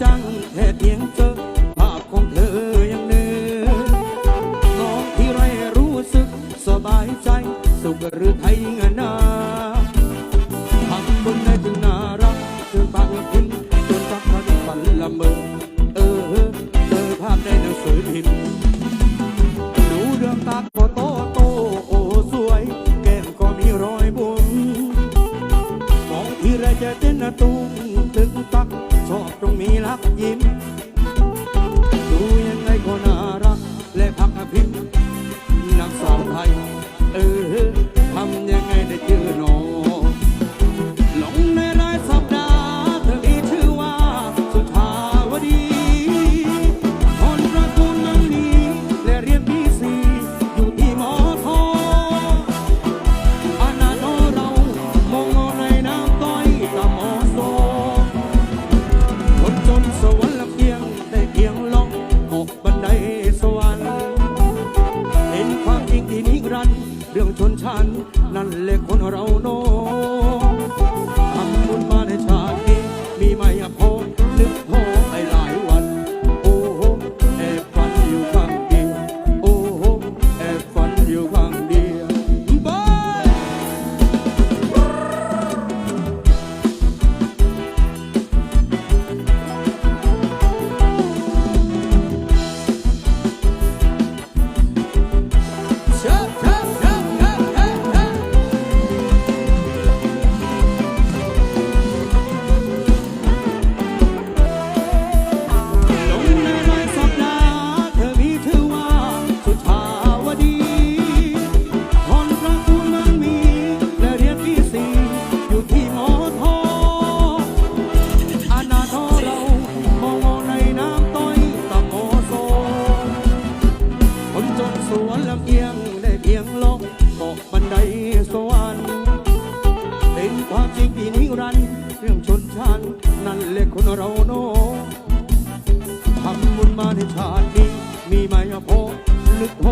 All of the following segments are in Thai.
จังเหตุเพียงเจอ เรื่องชนชั้นนั่นเล็กคนเราโนทำบุญมาในชาตินี้มีไหมอะโพนึกโห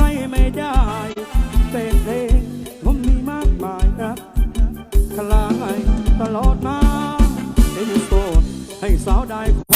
ใครไม่ได้เป็นเพลงผมมีมากมายนะคลายตลอดมาเป็นโสดให้สาวได้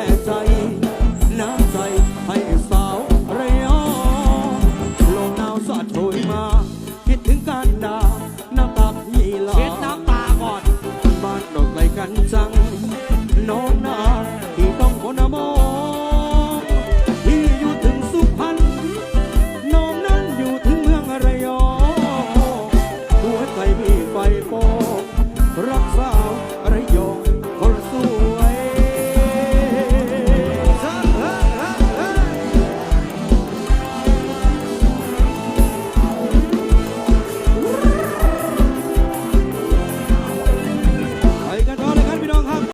እውነታ